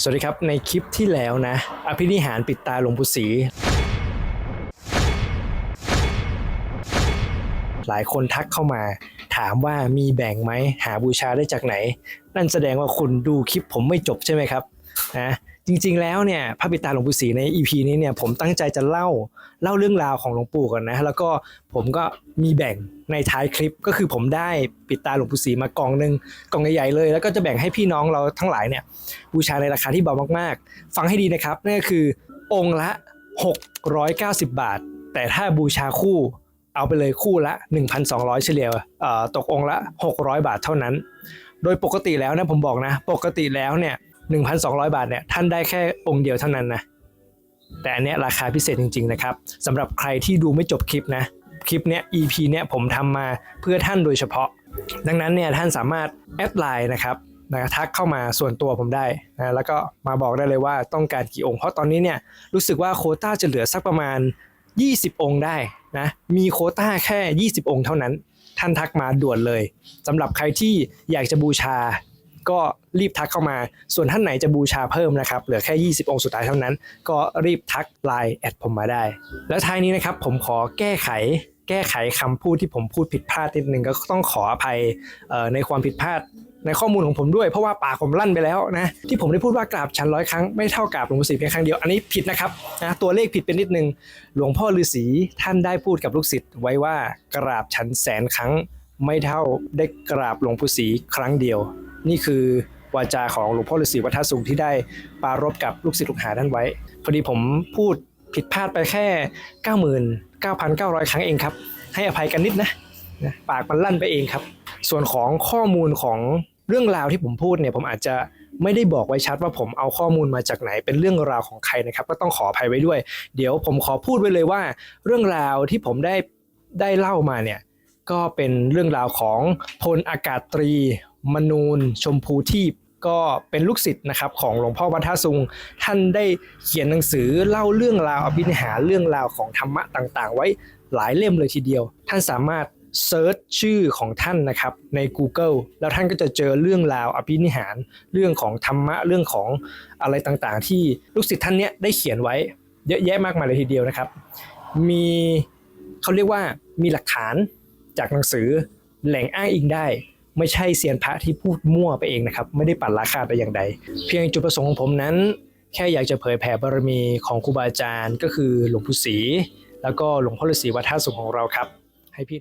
สวัสดีครับ ในคลิปที่แล้วนะ อภินิหารปิดตาหลวงปู่ศรีหลายคนทักเข้ามา ถามว่ามีแบ่งไหมหาบูชาได้จากไหน นั่นแสดงว่าคุณดูคลิปผมไม่จบใช่ไหมครับนะ จริงๆแล้วเนี่ยพระปิดตาหลวงปู่ศรีใน EP นี้เนี่ยผมตั้งใจจะเล่าเล่าเรื่องราวของหลวงปู่ก่อนนะแล้วก็ผมก็มีแบ่งในท้ายคลิปก็คือผมได้ปิดตาหลวงปู่ศรีมากองหนึ่งกองใหญ่ๆเลย แล้วก็จะแบ่งให้พี่น้องเราทั้งหลายเนี่ยบูชาในราคาที่เบามากๆ ฟังให้ดีนะครับนั่นก็คือองค์ละ 690 บาท แต่ถ้าบูชาคู่เอาไปเลยคู่ละ 1,200 เฉลี่ยเอ่อตกองค์ละ 600 บาทเท่านั้น โดยปกติแล้วนะผมบอกนะ ปกติแล้วเนี่ย 1,200 บาทเนี่ยท่านได้แค่องค์เดียวเท่านั้นนะแต่อันเนี้ยราคาพิเศษจริง ๆ นะครับสำหรับใครที่ดูไม่จบคลิปนะคลิปเนี้ย EP เนี้ยผมทำมาเพื่อท่านโดยเฉพาะ ดังนั้นเนี่ยท่านสามารถแอดไลน์นะครับนะทักเข้ามาส่วนตัวผมได้นะแล้วก็มาบอกได้เลยว่าต้องการกี่องค์ เพราะตอนนี้เนี่ยรู้สึกว่าโคต้าจะเหลือสักประมาณ 20 องค์ได้นะมีโคต้าแค่ 20 องค์เท่านั้น ท่านทักมาด่วนเลยสำหรับใครที่อยากจะบูชา ก็รีบทักเข้ามา ส่วนท่านไหนจะบูชาเพิ่มนะครับ เหลือแค่ 20 องค์สุดท้ายเท่านั้น ก็รีบทักไลน์แอดผมมาได้ แล้วท้ายนี้นะครับผมขอแก้ไขแก้ไขคำพูดที่ผมพูดผิดพลาดนิดนึงก็ต้องขออภัยในความผิดพลาดในข้อมูลของผมด้วยเพราะว่าปากผมลั่นไปแล้วนะที่ผมได้พูดว่ากราบชันร้อยครั้งไม่เท่ากราบหลวงปู่ศรีเพียงครั้งเดียวอันนี้ผิดนะครับนะตัวเลขผิดเป็นนิดนึง หลวงพ่อฤาษีท่านได้พูดกับลูกศิษย์ไว้ว่ากราบชันแสนครั้ง ไม่เท่าได้กราบหลวงปู่ศรีครั้งเดียว นี่คือวาจาของหลวงพ่อฤาษีวัฒนสูงที่ได้ปรารบกับลูกศิษย์ลูกหาท่านไว้ พอดีผมพูดผิดพลาดไปแค่ 99,900 ครั้งเองครับ ให้อภัยกันนิดนะนะปากมันลั่นไปเองครับ ส่วนของข้อมูลของเรื่องราวที่ผมพูดเนี่ยผมอาจจะไม่ได้บอกไว้ชัดว่าผมเอาข้อมูลมาจากไหนเป็นเรื่องราวของใครนะครับ ก็ต้องขออภัยไว้ด้วย เดี๋ยวผมขอพูดไว้เลยว่า เรื่องราวที่ผมได้ได้เล่ามาเนี่ยก็เป็นเรื่องราวของพลอากาศตรี มนูนชมพูทีพก็เป็นลูกศิษย์นะครับของหลวงพ่อวัดท่าซุง ท่านได้เขียนหนังสือเล่าเรื่องราวอภินิหารเรื่องราวของธรรมะต่างๆ ไว้หลายเล่มเลยทีเดียว ท่านสามารถเซิร์ชชื่อของท่านนะครับใน Google แล้วท่านก็จะเจอเรื่องราวอภินิหารเรื่องของธรรมะเรื่องของอะไรต่างๆ ที่ลูกศิษย์ท่านเนี้ยได้เขียนไว้เยอะแยะมากมายเลยทีเดียวนะครับ มีเขาเรียกว่ามีหลักฐานจากหนังสือแหล่งอ้างอิงได้ ไม่ใช่เซียนพระที่พูดมั่วไปเองนะครับ ไม่ได้ปั่นราคาแต่อย่างใด เพียงจุดประสงค์ของผมนั้น แค่อยากจะเผยแผ่บารมีของครูบาอาจารย์ ก็คือหลวงปู่ศรีแล้วก็หลวงพ่อฤาษีวัดท่าสุงของเราครับ ให้พี่